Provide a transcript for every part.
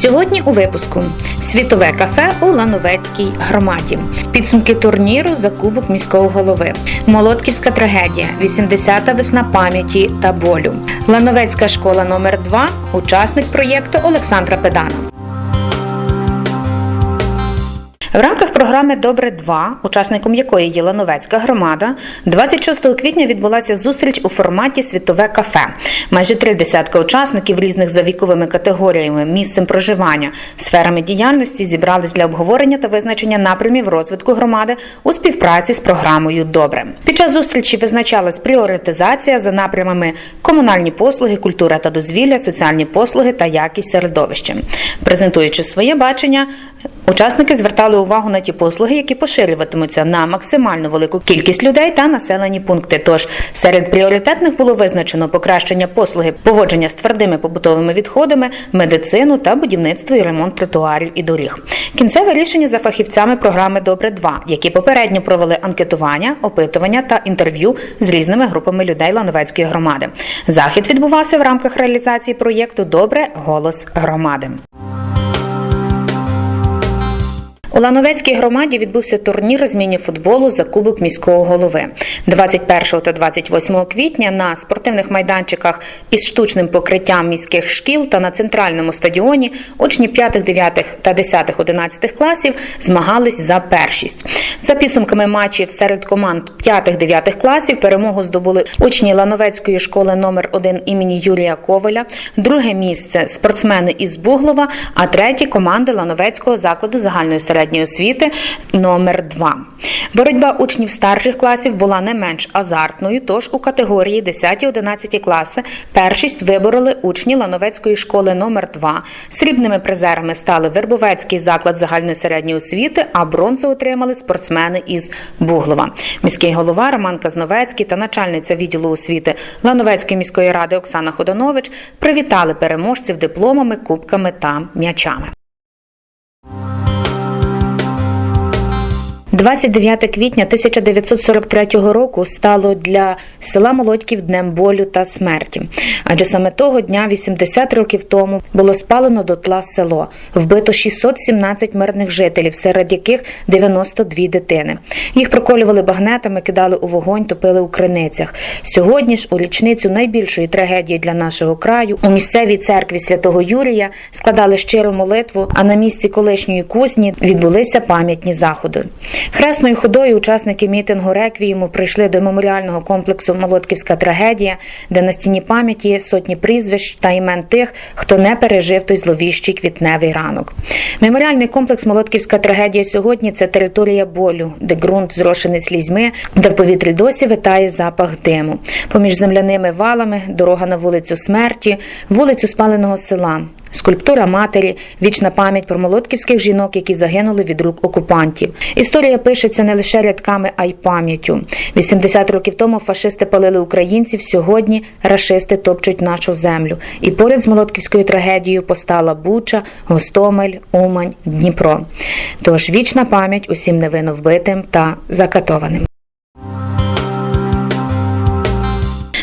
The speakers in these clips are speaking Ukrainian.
Сьогодні у випуску світове кафе у Лановецькій громаді. Підсумки турніру за кубок міського голови. Молодківська трагедія. 80-та весна пам'яті та болю. Лановецька школа номер 2 Учасник проєкту Олександра Педана. В рамках програми Добре 2 учасником якої є Лановецька громада, 26 квітня відбулася зустріч у форматі Світове кафе. Майже три десятка учасників різних за віковими категоріями, місцем проживання, сферами діяльності зібрались для обговорення та визначення напрямів розвитку громади у співпраці з програмою Добре. Під час зустрічі визначалась пріоритизація за напрямами комунальні послуги, культура та дозвілля, соціальні послуги та якість середовища. Презентуючи своє бачення, Учасники звертали увагу на ті послуги, які поширюватимуться на максимально велику кількість людей та населені пункти. Тож серед пріоритетних було визначено покращення послуги поводження з твердими побутовими відходами, медицину та будівництво і ремонт тротуарів і доріг. Кінцеве рішення за фахівцями програми Добре 2 які попередньо провели анкетування, опитування та інтерв'ю з різними групами людей Лановецької громади. Захід відбувався в рамках реалізації проєкту Добре голос громади. У Лановецькій громаді відбувся турнір зміні футболу за кубок міського голови 21 та 28 квітня на спортивних майданчиках із штучним покриттям міських шкіл та на центральному стадіоні учні 5, 9 та 10, 11 класів змагались за першість. За підсумками матчів серед команд 5, 9 класів перемогу здобули учні Лановецької школи номер 1 імені Юрія Коваля, друге місце спортсмени із Буглова, а третє команди Лановецького закладу загальної середньої середньої освіти номер 2 Боротьба учнів старших класів була не менш азартною, тож у категорії 10-11 класи першість вибороли учні Лановецької школи номер 2 Срібними призерами стали Вербовецький заклад загальної середньої освіти, а бронзу отримали спортсмени із Буглова. Міський голова Роман Казновецький та начальниця відділу освіти Лановецької міської ради Оксана Ходанович привітали переможців дипломами, кубками та м'ячами. 29 квітня 1943 року стало для села Молодьків днем болю та смерті. Адже саме того дня, 80 років тому, було спалено дотла село, вбито 617 мирних жителів, серед яких 92 дитини. Їх проколювали багнетами, кидали у вогонь, топили у криницях. Сьогодні ж, у річницю найбільшої трагедії для нашого краю, у місцевій церкві святого Юрія складали щиру молитву. А на місці колишньої кузні відбулися пам'ятні заходи. Хресною ходою учасники мітингу реквієму прийшли до меморіального комплексу Молодківська трагедія, де на стіні пам'яті сотні прізвищ та імен тих, хто не пережив той зловіщий квітневий ранок. Меморіальний комплекс Молодківська трагедія сьогодні це територія болю, де ґрунт зрошений слізьми, де в повітрі досі витає запах диму. Поміж земляними валами дорога на вулицю смерті, вулицю спаленого села. Скульптура матері, вічна пам'ять про молодківських жінок, які загинули від рук окупантів. Історія пишеться не лише рядками, а й пам'яттю. 80 років тому фашисти палили українців. Сьогодні рашисти топчуть нашу землю. І поряд з молодківською трагедією постала Буча, Гостомель, Умань, Дніпро. Тож вічна пам'ять усім невинно вбитим та закатованим.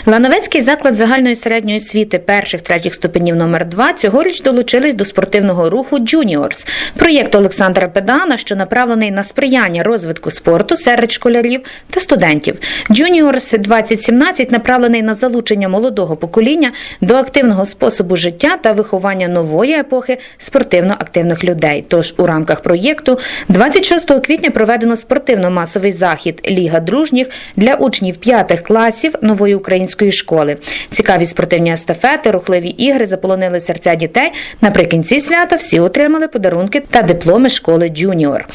Лановецький заклад загальної середньої освіти перших третіх ступенів номер 2 цьогоріч долучились до спортивного руху Juniors, проєкт Олександра Педана, що направлений на сприяння розвитку спорту серед школярів та студентів. Juniors 2017 направлений на залучення молодого покоління до активного способу життя та виховання нової епохи спортивно-активних людей. Тож у рамках проєкту 26 квітня проведено спортивно-масовий захід Ліга дружніх для учнів п'ятих класів нової української школи. Цікаві спортивні естафети, рухливі ігри заполонили серця дітей. Наприкінці свята всі отримали подарунки та дипломи школи Джуніор.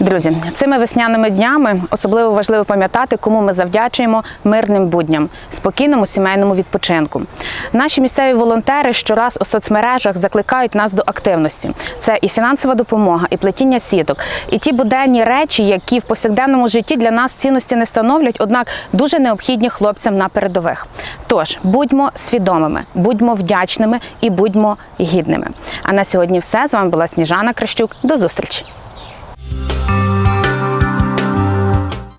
Друзі, цими весняними днями особливо важливо пам'ятати, кому ми завдячуємо мирним будням, спокійному сімейному відпочинку. Наші місцеві волонтери щораз у соцмережах закликають нас до активності. Це і фінансова допомога, і плетіння сіток, і ті буденні речі, які в повсякденному житті для нас цінності не становлять, однак дуже необхідні хлопцям на передових. Тож будьмо свідомими, будьмо вдячними і будьмо гідними. А на сьогодні все з вами була Сніжана Кращук. До зустрічі.